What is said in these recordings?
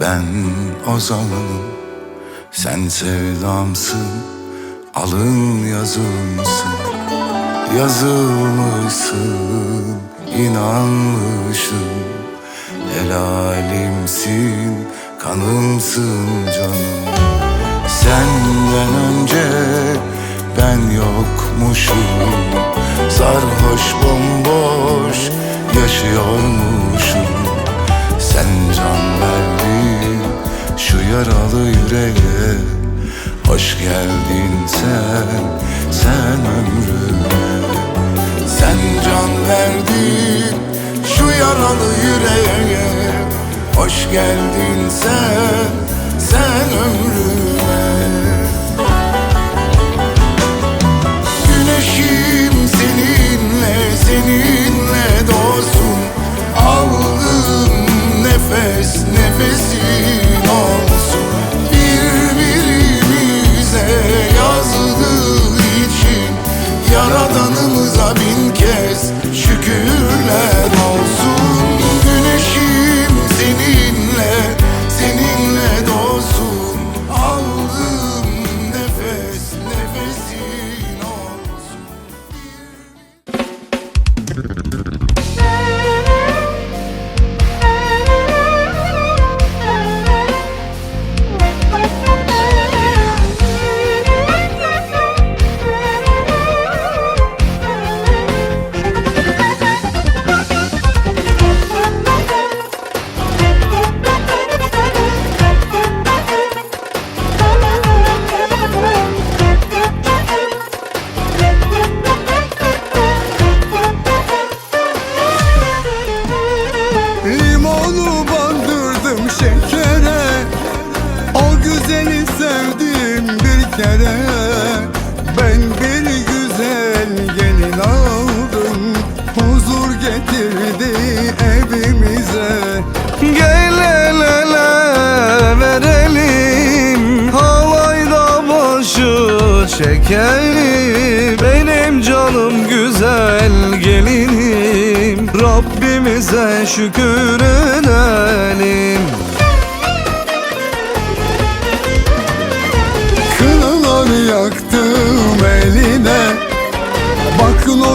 Ben ozanım Sen sevdamsın. Alın yazımsın Yazılmışsın. İnanmışım Helalimsin Kanımsın canım. Senden önce ben yokmuşum. Sarhoş bomboş yaşıyormuşum Sen can verdin şu yaralı yüreğe. Hoş geldin sen, sen ömrüme. Sen can verdin şu yaralı yüreğe. Hoş geldin sen, sen ömrüme nefes, nefesin olsun. Birbirimize yazdığı için Yaradanımıza bin kez şükürler kere Ben bir güzel gelin aldım. Huzur getirdi evimize. Gel el ele verelim Havayda başı çekelim. Benim canım güzel gelinim Rabbimize şükür edelim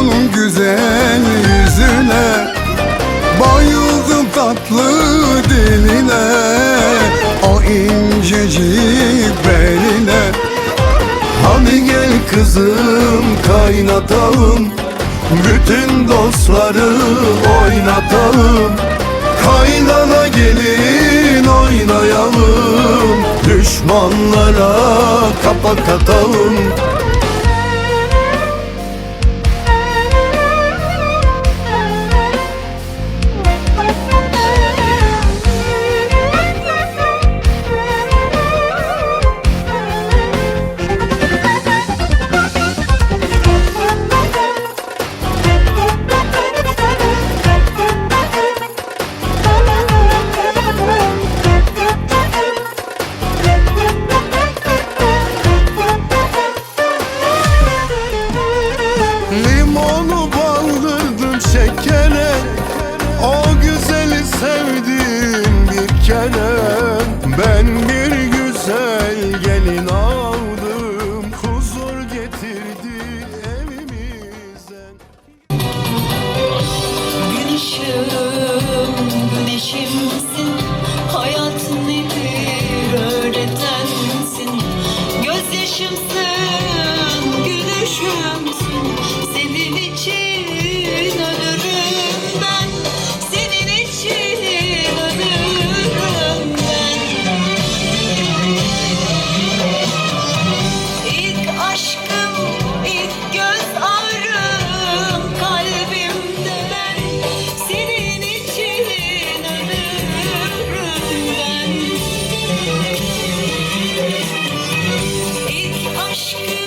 onun güzel yüzüne Bayıldım tatlı diline O incecik beline. Hadi gel kızım kaynatalım Bütün dostları oynatalım. Kaynana gelin oynayalım Düşmanlara kapak atalım sevdim bir kere. İlk aşkı